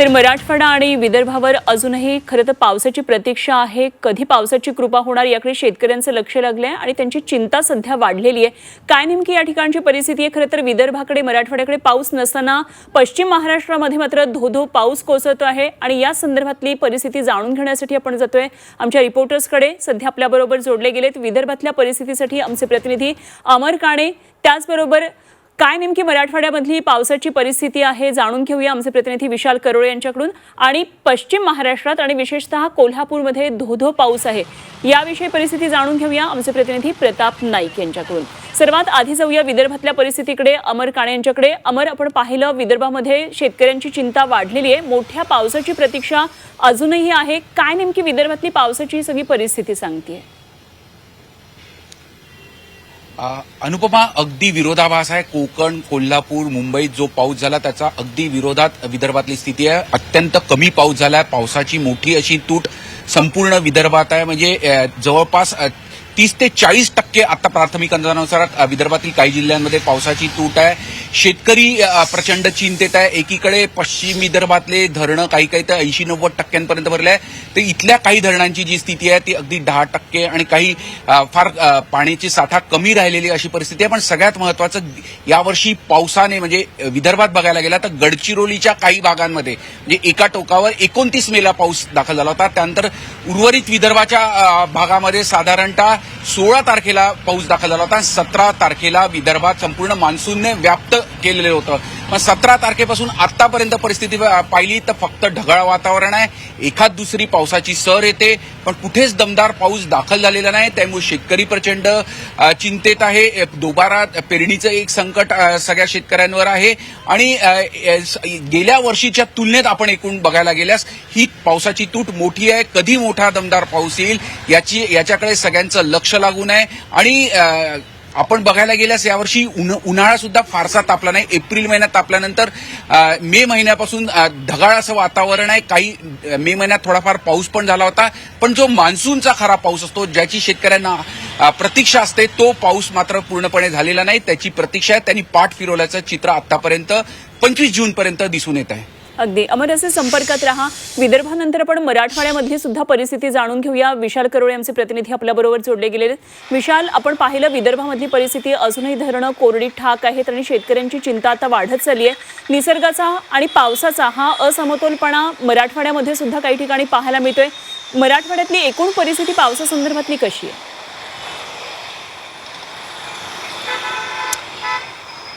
तर मराठवाडा आणि विदर्भावर अजूनही खरं तर पावसाची प्रतीक्षा आहे. कधी पावसाची कृपा होणार याकडे शेतकऱ्यांचं लक्ष लागलं आहे आणि त्यांची चिंता सध्या वाढलेली आहे. काय नेमकी या ठिकाणची परिस्थिती आहे? खरं तर विदर्भाकडे मराठवाड्याकडे पाऊस नसताना पश्चिम महाराष्ट्रामध्ये मात्र धोधो पाऊस कोसळतो आहे आणि या संदर्भातली परिस्थिती जाणून घेण्यासाठी आपण जातोय आमच्या रिपोर्टर्सकडे. सध्या आपल्याबरोबर जोडले गेलेत. विदर्भातल्या परिस्थितीसाठी आमचे प्रतिनिधी अमर काणे. त्याचबरोबर काय नेमकी मराठवाड्यामधली पावसाची परिस्थिती आहे जाणून घेऊया आमचे प्रतिनिधी विशाल करोळे यांच्याकडून. आणि पश्चिम महाराष्ट्रात आणि विशेषतः कोल्हापूरमध्ये धोधो पाऊस आहे. याविषयी परिस्थिती जाणून घेऊया आमचे प्रतिनिधी प्रताप नाईक यांच्याकडून. सर्वात आधी जाऊया विदर्भातल्या परिस्थितीकडे. अमर काणे यांच्याकडे. अमर आपण पाहिलं विदर्भामध्ये शेतकऱ्यांची चिंता वाढलेली आहे. मोठ्या पावसाची प्रतीक्षा अजूनही आहे. काय नेमकी विदर्भातली पावसाची सगळी परिस्थिती सांगते आहे अनुपमा अगदी विरोधाभास आहे. कोकण कोल्हापूर मुंबईत जो पाऊस झाला त्याचा अगदी विरोधात विदर्भातली स्थिती आहे. अत्यंत कमी पाऊस झाला आहे पावसाची मोठी अशी तूट संपूर्ण विदर्भात आहे. म्हणजे जवळपास तीस ते चाळीस टक्के आता प्राथमिक अंदाजानुसार विदर्भातील काही जिल्ह्यांमध्ये पावसाची तूट आहे. शेतकरी प्रचंड चिंतेत आहे. एकीकडे पश्चिम विदर्भातले धरणं काही काही तर ऐंशी नव्वद टक्क्यांपर्यंत भरले आहे तर इथल्या काही धरणांची जी स्थिती आहे ती अगदी दहा टक्के आणि काही फार पाण्याची साठा कमी राहिलेली अशी परिस्थिती आहे. पण सगळ्यात महत्वाचं यावर्षी पावसाने म्हणजे विदर्भात बघायला गेला तर गडचिरोलीच्या काही भागांमध्ये म्हणजे एका टोकावर एकोणतीस मेला पाऊस दाखल झाला होता. त्यानंतर उर्वरित विदर्भाच्या भागामध्ये साधारणतः सोळा तारखेला पाऊस दाखल झाला होता. सतरा तारखेला विदर्भात संपूर्ण मान्सूनने व्याप्त केलेलं होतं. पण सतरा तारखेपासून आतापर्यंत परिस्थिती पाहिली तर फक्त ढगाळ वातावरण आहे. एखाद दुसरी पावसाची सर येते पण कुठेच दमदार पाऊस दाखल झालेला नाही. त्यामुळे शेतकरी प्रचंड चिंतेत आहे. दोबारा पेरणीचं एक संकट सगळ्या शेतकऱ्यांवर आहे. आणि गेल्या वर्षीच्या तुलनेत आपण एकूण बघायला गेल्यास ही पावसाची तूट मोठी आहे. कधी मोठा दमदार पाऊस येईल याची याच्याकडे सगळ्यांचं लक्ष लागून आहे. आणि आपण बघायला गेल्यास यावर्षी उन्हाळा सुद्धा फारसा तापला नाही. एप्रिल महिन्यात तापल्यानंतर मे महिन्यापासून ढगाळ असं वातावरण आहे. काही मे महिन्यात थोडाफार पाऊस पण झाला होता. पण जो मान्सूनचा खरा पाऊस असतो ज्याची शेतकऱ्यांना प्रतीक्षा असते तो पाऊस मात्र पूर्णपणे झालेला नाही. त्याची प्रतीक्षा आहे. त्यांनी पाठ फिरवल्याचं चित्र आतापर्यंत पंचवीस जूनपर्यंत दिसून येत आहे. अगदी. अमर असे संपर्कात राहा. विदर्भानंतर आपण मराठवाड्यामधली सुद्धा परिस्थिती जाणून घेऊया. विशाल करोळे आमचे प्रतिनिधी आपल्याबरोबर जोडले गेलेले आहेत. विशाल आपण पाहिलं विदर्भामधली परिस्थिती अजूनही धरणं कोरडी ठाक आहेत आणि शेतकऱ्यांची चिंता आता वाढत चालली आहे. निसर्गाचा आणि पावसाचा हा असमतोलपणा मराठवाड्यामध्ये सुद्धा काही ठिकाणी पाहायला मिळतोय. मराठवाड्यातली एकूण परिस्थिती पावसासंदर्भातली कशी आहे?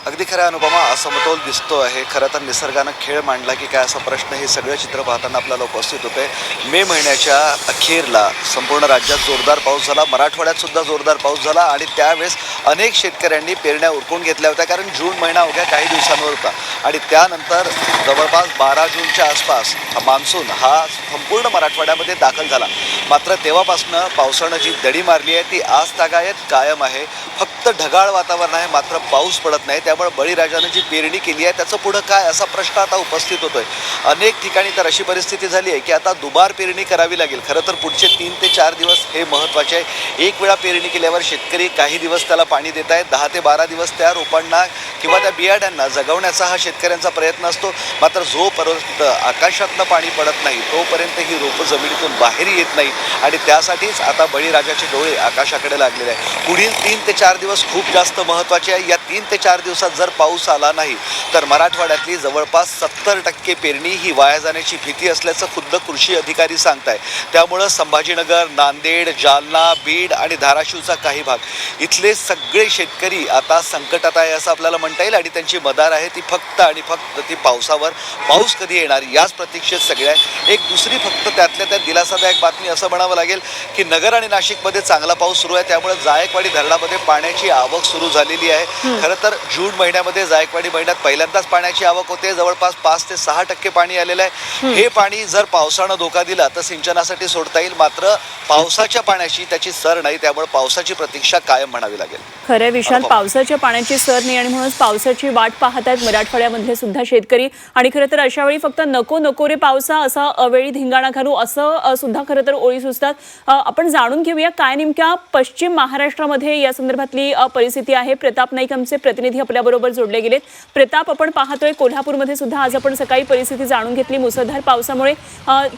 अगदी खऱ्या अनुपमा असमतोल दिसतो आहे. खरं तर निसर्गानं खेळ मांडला की काय असा प्रश्न हे सगळं चित्र पाहताना आपल्याला उपस्थित होते. मे महिन्याच्या अखेरला संपूर्ण राज्यात जोरदार पाऊस झाला. मराठवाड्यात सुद्धा जोरदार पाऊस झाला आणि त्यावेळेस अनेक शेतकऱ्यांनी पेरण्या उरकून घेतल्या होत्या. कारण जून महिना अवघ्या काही दिवसांवर होता. आणि त्यानंतर जवळपास बारा जूनच्या आसपास हा मान्सून हा संपूर्ण मराठवाड्यामध्ये दाखल झाला. मात्र तेव्हापासनं पावसानं जी दडी मारली आहे ती आज तागायत कायम आहे. फक्त ढगाळ वातावरण आहे. मात्र पाऊस पडत नाही. त्या त्यामुळे बळीराजानं जी पेरणी केली आहे त्याचं पुढं काय असा प्रश्न आता उपस्थित होतोय. अनेक ठिकाणी तर अशी परिस्थिती झाली आहे की आता दुबार पेरणी करावी लागेल. खरं तर पुढचे तीन ते चार दिवस हे महत्त्वाचे आहे. एक वेळा पेरणी केल्यावर शेतकरी काही दिवस त्याला पाणी देत आहेत दहा ते बारा दिवस त्या रोपांना किंवा त्या बियाड्यांना जगवण्याचा हा शेतकऱ्यांचा प्रयत्न असतो. मात्र जोपर्यंत आकाशातनं पाणी पडत नाही तोपर्यंत ही रोपं जमिनीतून बाहेर येत नाही आणि त्यासाठीच आता बळीराजाचे डोळे आकाशाकडे लागलेले आहे पुढील तीन ते चार दिवस खूप जास्त महत्त्वाचे आहे. या तीन ते चार दिवसात जर पाऊस आला नाही तर मराठवाड्यातली जवळपास सत्तर टक्के पेरणी ही वाया जाण्याची भीती असल्याचं खुद्द कृषी अधिकारी सांगताय. त्यामुळं संभाजीनगर नांदेड जालना बीड आणि धाराशिवचा काही भाग इथले सगळे शेतकरी आता संकटात आहे असं आपल्याला म्हणता येईल आणि त्यांची मदार आहे ती फक्त आणि फक्त ती पावसावर. पाऊस कधी येणार याच प्रतीक्षेत सगळे आहे एक दुसरी फक्त त्यातल्या त्यात दिलासादायक बातमी असं म्हणावं लागेल की नगर आणि नाशिकमध्ये चांगला पाऊस सुरू आहे त्यामुळे जायकवाडी धरणामध्ये पाण्याची आवक सुरू झालेली आहे. खरं तर जून महिन्यामध्ये जायकवाडी महिन्यात पहिल्यांदाच पाण्याची आवक होते. जवळपास पाच ते सहा टक्के पाणी आलेलं आहे. हे पाणी जर पावसानं धोका दिला तर सिंचनासाठी सोडता येईल. मात्र पावसाच्या पाण्याची त्याची सर नाही. त्यामुळे पावसाची प्रतीक्षा कायम म्हणावी लागेल. खरंय विशाल. पावसाच्या पाण्याची सर नाही आणि म्हणूनच पावसाची वाट पाहत आहेत मराठवाड्यामधले सुद्धा शेतकरी. आणि खरं तर अशा वेळी फक्त नको नको रे पावसा असा अवेळी धिंगाणा घालू असं सुद्धा खरं तर ओळी सुचतात. आपण जाणून घेऊया काय नेमक्या पश्चिम महाराष्ट्रामध्ये या संदर्भातली परिस्थिती आहे. प्रताप नाईक आमचे प्रतिनिधी आपल्या आपल्याबरोबर जोडले गेलेत. प्रताप आपण पाहतोय कोल्हापूरमध्ये सुद्धा आज आपण सकाळी परिस्थिती जाणून घेतली. मुसळधार पावसामुळे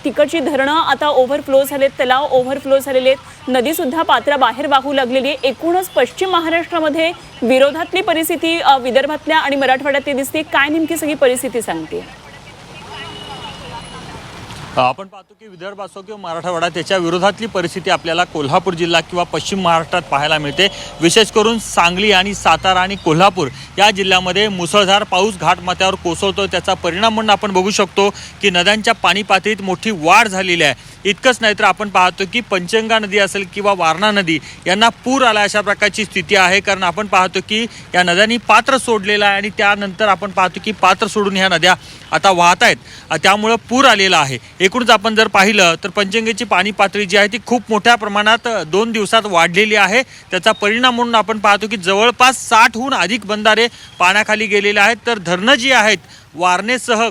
तिकडची धरणं आता ओव्हरफ्लो झालेत तलाव ओव्हरफ्लो झालेले आहेत. नदी सुद्धा पात्राबाहेर वाहू लागलेली आहे. एकूणच पश्चिम महाराष्ट्रामध्ये विरोधातली परिस्थिती विदर्भातल्या आणि मराठवाड्यातली दिसते. काय नेमकी सगळी परिस्थिती सांगते? आपण पाहतो की विदर्भ असो किंवा मराठवाडा त्याच्या विरोधातली परिस्थिती आपल्याला कोल्हापूर जिल्हा किंवा पश्चिम महाराष्ट्रात पाहायला मिळते. विशेष करून सांगली आणि सातारा आणि कोल्हापूर या जिल्ह्यामध्ये मुसळधार पाऊस घाटमाथ्यावर कोसळतो त्याचा परिणाम म्हणून आपण बघू शकतो की नद्यांच्या पाणी पातळीत मोठी वाढ झालेली आहे. इतकंच नाही तर आपण पाहतो की पंचंगा नदी असेल किंवा वारणा नदी यांना पूर आला अशा प्रकारची स्थिती आहे. कारण आपण पाहतो की या नद्यांनी पात्र सोडलेलं आहे आणि त्यानंतर आपण पाहतो की पात्र सोडून ह्या नद्या आता वाहत आहेत. त्यामुळं पूर आलेला आहे. एकूणच आपण जर पाहिलं तर पंचंगेची पाणी पातळी जी आहे ती खूप मोठ्या प्रमाणात दोन दिवसात वाढलेली आहे. त्याचा परिणाम म्हणून आपण पाहतो की जवळपास साठहून अधिक बंधारे पाण्याखाली गेलेले आहेत. तर धरणं जी आहेत वारणेसह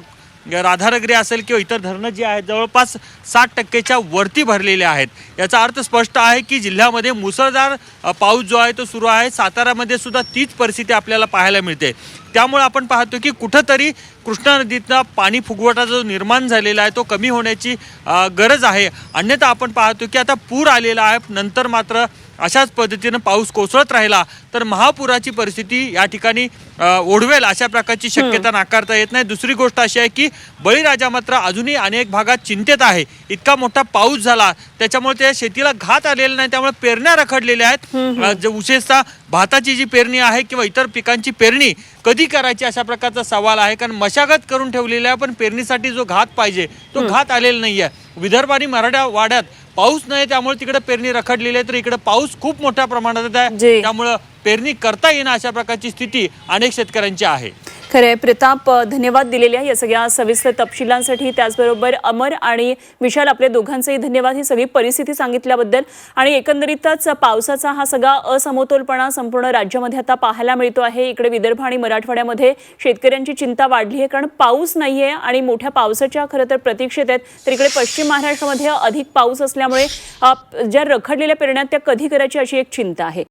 राधानगरी असेल किंवा इतर धरणं जी आहेत जवळपास साठ टक्केच्या वरती भरलेले आहेत. याचा अर्थ स्पष्ट आहे की जिल्ह्यामध्ये मुसळधार पाऊस जो आहे तो सुरू आहे. साताऱ्यामध्ये सुद्धा तीच परिस्थिती आपल्याला पाहायला मिळते. त्यामुळे आपण पाहतो की कुठंतरी कृष्णा नदीतनं पाणी फुगवटा जो निर्माण झालेला आहे तो कमी होण्याची गरज आहे. अन्यथा आपण पाहतो की आता पूर आलेला आहे. नंतर मात्र अशाच पद्धतीनं पाऊस कोसळत राहिला तर महापुराची परिस्थिती या ठिकाणी ओढवेल अशा प्रकारची शक्यता नाकारता येत नाही. दुसरी गोष्ट अशी आहे की बळीराजा मात्र अजूनही अनेक भागात चिंतेत आहे. इतका मोठा पाऊस झाला. त्याच्यामुळे त्या शेतीला घात आलेला नाही. त्यामुळे पेरण्या रखडलेल्या आहेत. विशेषतः भाताची जी पेरणी आहे किंवा इतर पिकांची पेरणी कधी करायची अशा प्रकारचा सवाल आहे. कारण मशागत करून ठेवलेला आहे पण पेरणीसाठी जो घात पाहिजे तो घात आलेला नाही आहे. विदर्भ आणि मराठवाड्यात पाऊस नाही त्यामुळे तिकडे पेरणी रखडलेली आहे. तर इकडे पाऊस खूप मोठ्या प्रमाणात. आहे. त्यामुळं पेरणी करता येणं अशा प्रकारची स्थिती अनेक शेतकऱ्यांची आहे. खरे प्रताप धन्यवाद दिलेल्या या सगळ्या सविस्तर तपशिलांसाठी. त्याचबरोबर अमर आणि विशाल आपल्या दोघांचेही धन्यवाद. ही सगळी परिस्थिती सांगितल्याबद्दल आणि एकंदरीतच पावसाचा हा सगळा असमतोलपणा संपूर्ण राज्यामध्ये आता पाहायला मिळतो आहे. इकडे विदर्भ आणि मराठवाड्यामध्ये शेतकऱ्यांची चिंता वाढली आहे कारण पाऊस नाही आहे आणि मोठ्या पावसाच्या खरं तर प्रतीक्षेत आहेत. तर इकडे पश्चिम महाराष्ट्रामध्ये अधिक पाऊस असल्यामुळे ज्या रखडलेल्या पेरण्यात त्या कधी करायची अशी एक चिंता आहे.